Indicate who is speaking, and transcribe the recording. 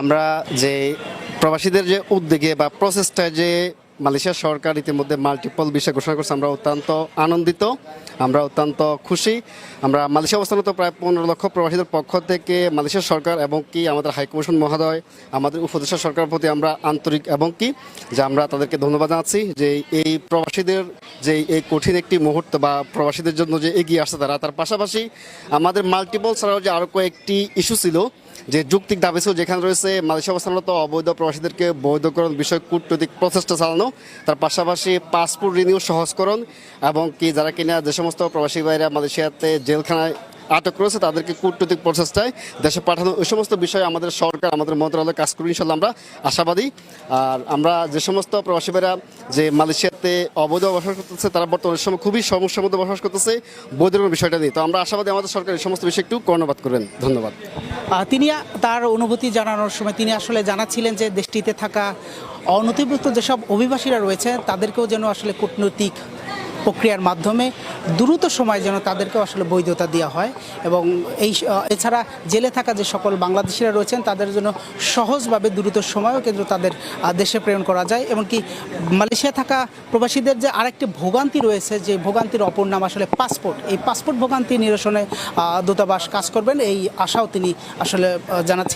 Speaker 1: আমরা যে প্রবাসীদের যে উদ্যোগে বা প্রসেসটা যে মালয়েশিয়া সরকার ইতিমধ্যে মাল্টিপল বিষয় ঘোষণা করছে, আমরা অত্যন্ত আনন্দিত, আমরা অত্যন্ত খুশি। আমরা মালয়েশিয়া অবস্থানত প্রায় পনেরো লক্ষ প্রবাসীদের পক্ষ থেকে মালয়েশিয়া সরকার এবং কি আমাদের হাইকমিশন মহোদয়, আমাদের উপদেষ্টা সরকারের প্রতি আমরা আন্তরিক এবং কি, যে আমরা তাদেরকে ধন্যবাদ জানাচ্ছি যে এই প্রবাসীদের, যে এই কঠিন একটি মুহূর্ত বা প্রবাসীদের জন্য যে এগিয়ে আসছে তারা, তার পাশাপাশি আমাদের মাল্টিপল ছাড়াও যে আরও কয়েকটি ইস্যু ছিল যে যুক্তিক দাবি ছিল যেখানে রয়েছে মালয়েশিয়া অবস্থানরত অবৈধ প্রবাসীদেরকে বৈধকরণ বিষয় কূটনৈতিক প্রচেষ্টা চালানো, তার পাশাপাশি পাসপোর্ট রিনিউ সহজকরণ এবং কি যারা কিনা যে সমস্ত প্রবাসী ভাইরা মালয়েশিয়াতে জেলখানায় আটক করেছে, তাদেরকে কূটনৈতিক প্রচেষ্টায় দেশে পাঠানো, ওই সমস্ত বিষয়ে আমাদের সরকার, আমাদের মন্ত্রণালয় কাজ করবে ইনশাল্লাহ আমরা আশাবাদী। আর আমরা যে সমস্ত প্রবাসী ভাইরা যে মালয়েশিয়াতে অবৈধ বসবাস করতেছে, তারা বর্তমানে সময় খুবই সমস্যার মধ্যে বসবাস করতেছে বৈধকরণ বিষয়টা নিয়ে তো আমরা আশাবাদী আমাদের সরকার এই সমস্ত বিষয়ে একটু কর্ণপাত করবেন। ধন্যবাদ।
Speaker 2: তিনি তার অনুভূতি জানানোর সময় তিনি আসলে জানাচ্ছিলেন যে দেশটিতে থাকা অনথিভুক্ত যেসব অভিবাসীরা রয়েছে, তাদেরকেও যেন আসলে কূটনৈতিক প্রক্রিয়ার মাধ্যমে দ্রুত সময় যেন তাদেরকে আসলে বৈধতা দেওয়া হয় এবং এই এছাড়া জেলে থাকা যে সকল বাংলাদেশিরা রয়েছেন, তাদের জন্য সহজভাবে দ্রুত সময়ও কিন্তু তাদের দেশে প্রেরণ করা যায়। এমনকি মালয়েশিয়া থাকা প্রবাসীদের যে আরেকটি ভোগান্তি রয়েছে, যে ভোগান্তির অপর নাম আসলে পাসপোর্ট। এই পাসপোর্ট ভোগান্তি নিরসনে দূতাবাস কাজ করবেন। এই আশাও তিনি আসলে জানাচ্ছিলেন।